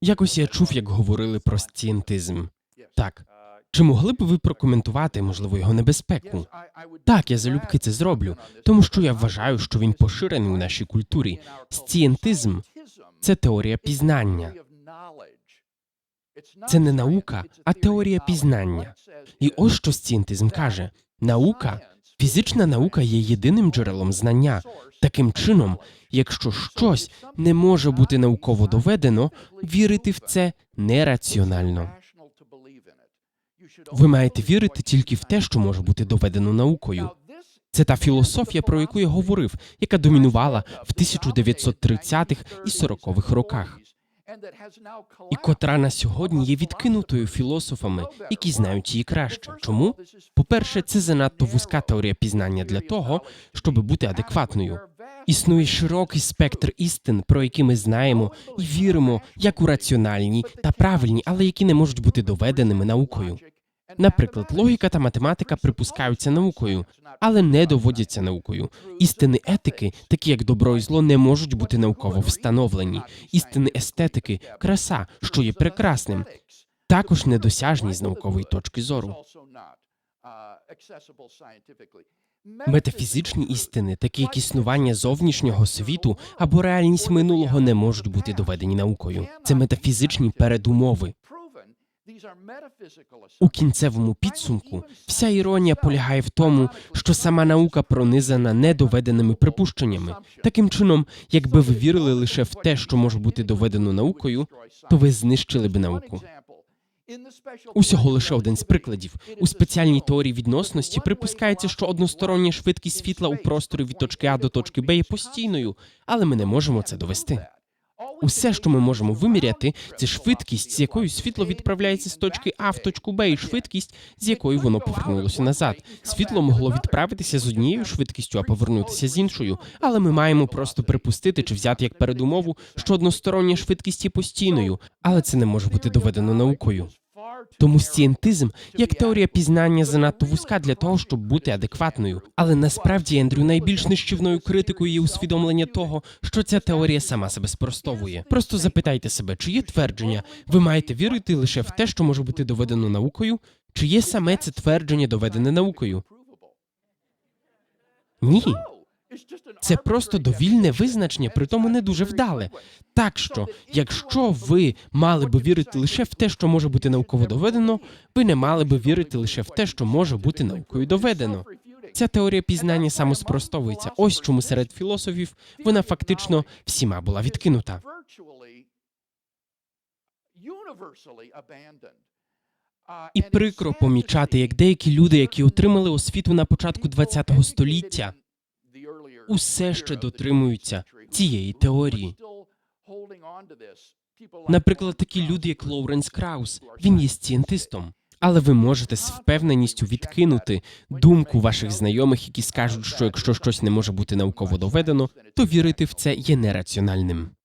Якось я чув, як говорили про сцієнтизм. Так. Чи могли б ви прокоментувати, можливо, його небезпеку? Так, я залюбки це зроблю, тому що я вважаю, що він поширений у нашій культурі. Сцієнтизм це теорія пізнання. Це не наука, а теорія пізнання. І ось що сцієнтизм каже: наука, фізична наука є єдиним джерелом знання. Таким чином, якщо щось не може бути науково доведено, вірити в це нераціонально. Ви маєте вірити тільки в те, що може бути доведено наукою. Це та філософія, про яку я говорив, яка домінувала в 1930-х і 40-х роках, і котра на сьогодні є відкинутою філософами, які знають її краще. Чому? По-перше, це занадто вузька теорія пізнання для того, щоб бути адекватною. Існує широкий спектр істин, про які ми знаємо і віримо, як у раціональні та правильні, але які не можуть бути доведеними наукою. Наприклад, логіка та математика припускаються наукою, але не доводяться наукою. Істини етики, такі як добро і зло, не можуть бути науково встановлені. Істини естетики, краса, що є прекрасним, також недосяжні з наукової точки зору. Метафізичні істини, такі як існування зовнішнього світу або реальність минулого, не можуть бути доведені наукою. Це метафізичні передумови. У кінцевому підсумку вся іронія полягає в тому, що сама наука пронизана недоведеними припущеннями. Таким чином, якби ви вірили лише в те, що може бути доведено наукою, то ви знищили б науку. Усього лише один з прикладів. У спеціальній теорії відносності припускається, що одностороння швидкість світла у просторі від точки А до точки Б є постійною, але ми не можемо це довести. Усе, що ми можемо виміряти, це швидкість, з якою світло відправляється з точки А в точку Б, і швидкість, з якою воно повернулося назад. Світло могло відправитися з однією швидкістю, а повернутися з іншою. Але ми маємо просто припустити чи взяти як передумову, що одностороння швидкість є постійною, але це не може бути доведено наукою. Тому сцієнтизм як теорія пізнання занадто вузька для того, щоб бути адекватною. Але насправді Ендрю найбільш нищівною критикою є усвідомлення того, що ця теорія сама себе спростовує. Просто запитайте себе, чи є твердження, ви маєте вірити лише в те, що може бути доведено наукою, чи є саме це твердження доведене наукою? Ні. Це просто довільне визначення, при тому не дуже вдале. Так що, якщо ви мали би вірити лише в те, що може бути науково доведено, ви не мали би вірити лише в те, що може бути наукою доведено. Ця теорія пізнання самоспростовується. Ось чому серед філософів вона фактично всіма була відкинута. І прикро помічати, як деякі люди, які отримали освіту на початку ХХ століття, усе ще дотримуються цієї теорії. Наприклад, такі люди, як Лоуренс Краус, він є сцієнтистом. Але ви можете з впевненістю відкинути думку ваших знайомих, які скажуть, що якщо щось не може бути науково доведено, то вірити в це є нераціональним.